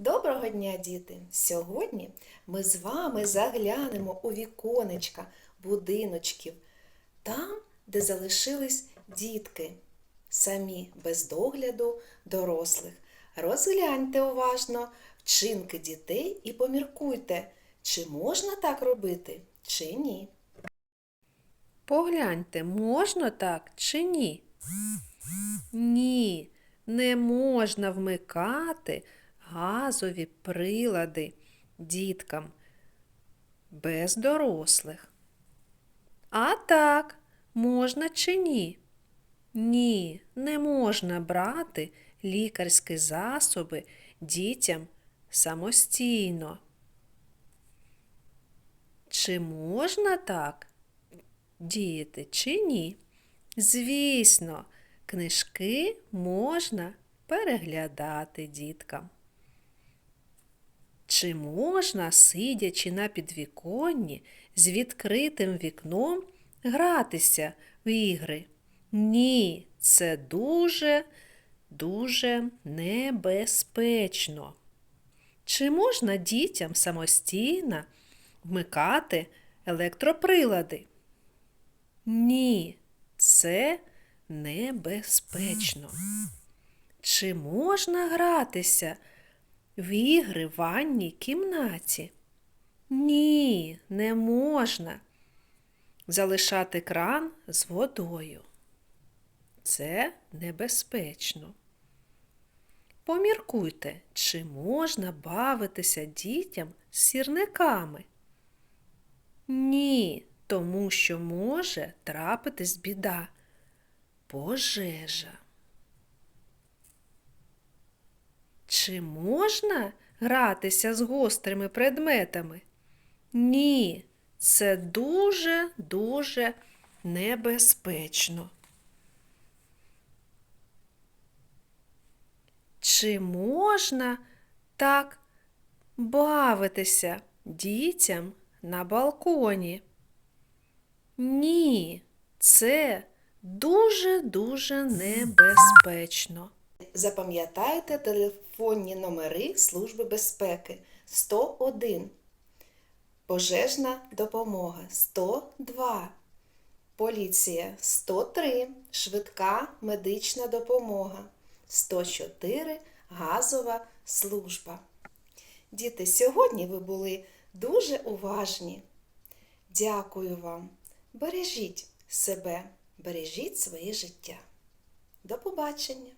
Доброго дня, діти! Сьогодні ми з вами заглянемо у віконечка будиночків, там, де залишились дітки, самі без догляду дорослих. Розгляньте уважно вчинки дітей і поміркуйте, чи можна так робити, чи ні. Погляньте, можна так чи ні? Ні, не можна вмикати газові прилади діткам без дорослих. А так, можна чи ні? Ні, не можна брати лікарські засоби дітям самостійно. Чи можна так? діяти чи ні? Звісно, книжки можна переглядати діткам. Чи можна, сидячи на підвіконні з відкритим вікном, гратися в ігри? Ні, це дуже, дуже небезпечно. Чи можна дітям самостійно вмикати електроприлади? Ні, це небезпечно. Чи можна гратися в ігри в ванній кімнаті? Ні, не можна. Залишати кран з водою. Це небезпечно. Поміркуйте, чи можна бавитися дітям з сірниками? Ні, тому що може трапитись біда. Пожежа. Чи можна гратися з гострими предметами? Ні, це дуже-дуже небезпечно. Чи можна так бавитися дітям на балконі? Ні, це дуже-дуже небезпечно. Запам'ятайте телефонні номери Служби безпеки 101, пожежна допомога 102, поліція 103, швидка медична допомога 104, газова служба. Діти, сьогодні ви були дуже уважні. Дякую вам. Бережіть себе, бережіть своє життя. До побачення!